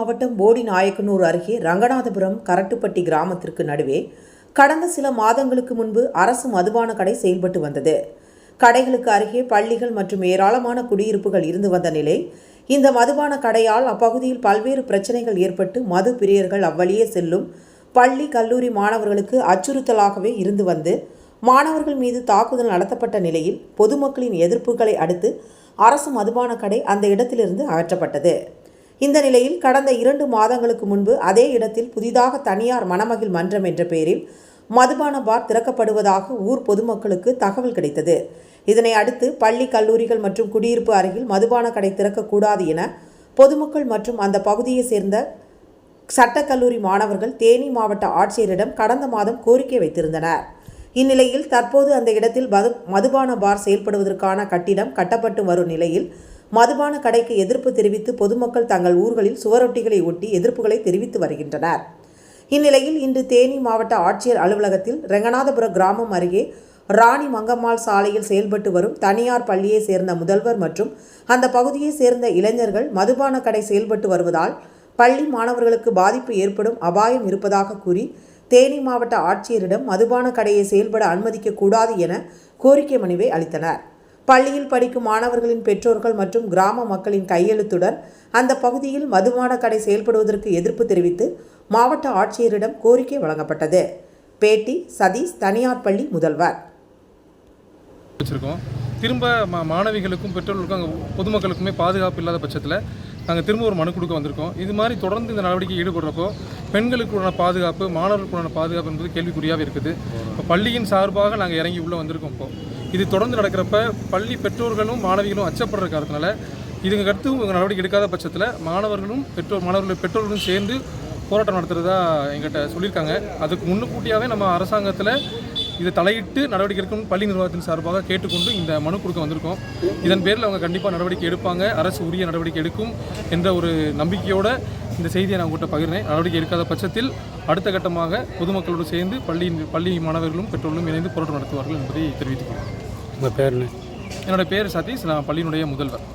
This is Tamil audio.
மாவட்டம் போடி நாயக்கனூர் அருகே ரங்கநாதபுரம் கரட்டுப்பட்டி கிராமத்திற்கு நடுவே கடந்த சில மாதங்களுக்கு முன்பு அரசு மதுபான கடை செயல்பட்டு வந்தது. கடைகளுக்கு அருகே பள்ளிகள் மற்றும் ஏராளமான குடியிருப்புகள் இருந்து வந்த நிலை இந்த மதுபான கடையால் அப்பகுதியில் பல்வேறு பிரச்சனைகள் ஏற்பட்டு மது பிரியர்கள் அவ்வழியே செல்லும் பள்ளி கல்லூரி மாணவர்களுக்கு அச்சுறுத்தலாகவே இருந்து வந்து மாணவர்கள் மீது தாக்குதல் நடத்தப்பட்ட நிலையில் பொதுமக்களின் எதிர்ப்புகளை அடுத்து அரசு மதுபான கடை அந்த இடத்திலிருந்து அகற்றப்பட்டது. இந்த நிலையில் கடந்த இரண்டு மாதங்களுக்கு முன்பு அதே இடத்தில் புதிதாக தனியார் மணமகிழ் மன்றம் என்ற பெயரில் மதுபான பார் திறக்கப்படுவதாக ஊர் பொதுமக்களுக்கு தகவல் கிடைத்தது. இதனை அடுத்து பள்ளி கல்லூரிகள் மற்றும் குடியிருப்பு அருகில் மதுபான கடை திறக்கக்கூடாது என பொதுமக்கள் மற்றும் அந்த பகுதியை சேர்ந்த சட்டக்கல்லூரி மாணவர்கள் தேனி மாவட்ட ஆட்சியரிடம் கடந்த மாதம் கோரிக்கை வைத்திருந்தனர். இந்நிலையில் தற்போது அந்த இடத்தில் மது மதுபான பார் செயல்படுவதற்கான கட்டிடம் கட்டப்பட்டு வரும் நிலையில் மதுபான கடைக்கு எதிர்ப்பு தெரிவித்து பொதுமக்கள் தங்கள் ஊர்களில் சுவரொட்டிகளை ஒட்டி எதிர்ப்புகளை தெரிவித்து வருகின்றனர். இந்நிலையில் இன்று தேனி மாவட்ட ஆட்சியர் அலுவலகத்தில் ரெங்கநாதபுர கிராமம் அருகே ராணி மங்கம்மாள் சாலையில் செயல்பட்டு வரும் தனியார் பள்ளியை சேர்ந்த முதல்வர் மற்றும் அந்த பகுதியை சேர்ந்த இளைஞர்கள் மதுபான கடை செயல்பட்டு வருவதால் பள்ளி மாணவர்களுக்கு பாதிப்பு ஏற்படும் அபாயம் இருப்பதாக கூறி தேனி மாவட்ட ஆட்சியரிடம் மதுபான கடையை செயல்பட அனுமதிக்க கூடாது என கோரிக்கை மனுவை அளித்தனர். பள்ளியில் படிக்கும் மாணவர்களின் பெற்றோர்கள் மற்றும் கிராம மக்களின் கையெழுத்துடன் அந்த பகுதியில் மதுபான கடை செயல்படுவதற்கு எதிர்ப்பு தெரிவித்து மாவட்ட ஆட்சியரிடம் கோரிக்கை வழங்கப்பட்டது. பேட்டி சதீஷ் தனியார் பள்ளி முதல்வர். வச்சுருக்கோம். திரும்ப மா மாணவிகளுக்கும் பெற்றோர்களுக்கும் அங்கே பொதுமக்களுக்குமே பாதுகாப்பு இல்லாத பட்சத்தில் நாங்கள் திரும்ப ஒரு மனு கொடுக்க வந்திருக்கோம். இது மாதிரி தொடர்ந்து இந்த நடவடிக்கை ஈடுபடுறப்போ பெண்களுக்குள்ளான பாதுகாப்பு மாணவர்களுக்குள்ளான பாதுகாப்பு என்பது கேள்விக்குறியாக இருக்குது. இப்போ பள்ளியின் சார்பாக நாங்கள் இறங்கி உள்ளே வந்திருக்கோம் இப்போ. இது தொடர்ந்து நடக்கிறப்ப பள்ளி பெற்றோர்களும் மாணவிகளும் அச்சப்படுற காரணத்தினால இதுங்க அடுத்து இவங்க நடவடிக்கை எடுக்காத பட்சத்தில் மாணவர்களும் பெற்றோர் மாணவர்கள் பெற்றோர்களும் சேர்ந்து போராட்டம் நடத்துகிறதா எங்கிட்ட சொல்லியிருக்காங்க. அதுக்கு முன்னுக்கூட்டியாகவே நம்ம அரசாங்கத்தில் இதை தலையிட்டு நடவடிக்கை எடுக்கணும் பள்ளி நிர்வாகத்தின் சார்பாக கேட்டுக்கொண்டு இந்த மனு கொடுக்க வந்திருக்கோம். இதன் பேரில் அவங்க கண்டிப்பாக நடவடிக்கை எடுப்பாங்க. அரசு உரிய நடவடிக்கை எடுக்கும் என்ற ஒரு நம்பிக்கையோடு இந்த செய்தியை நான் உங்கள்கிட்ட பகிர்ந்தேன் நடவடிக்கை எடுக்காத பட்சத்தில் அடுத்த கட்டமாக பொதுமக்களோடு சேர்ந்து பள்ளி பள்ளி மாணவர்களும் பெற்றோர்களும் இணைந்து போராட்டம் நடத்துவார்கள் என்பதை தெரிவித்துக் கொள்கிறேன். உங்கள் பேர் என்ன? என்னோட பேர் சதீஷ். நான் பள்ளியினுடைய முதல்வர்.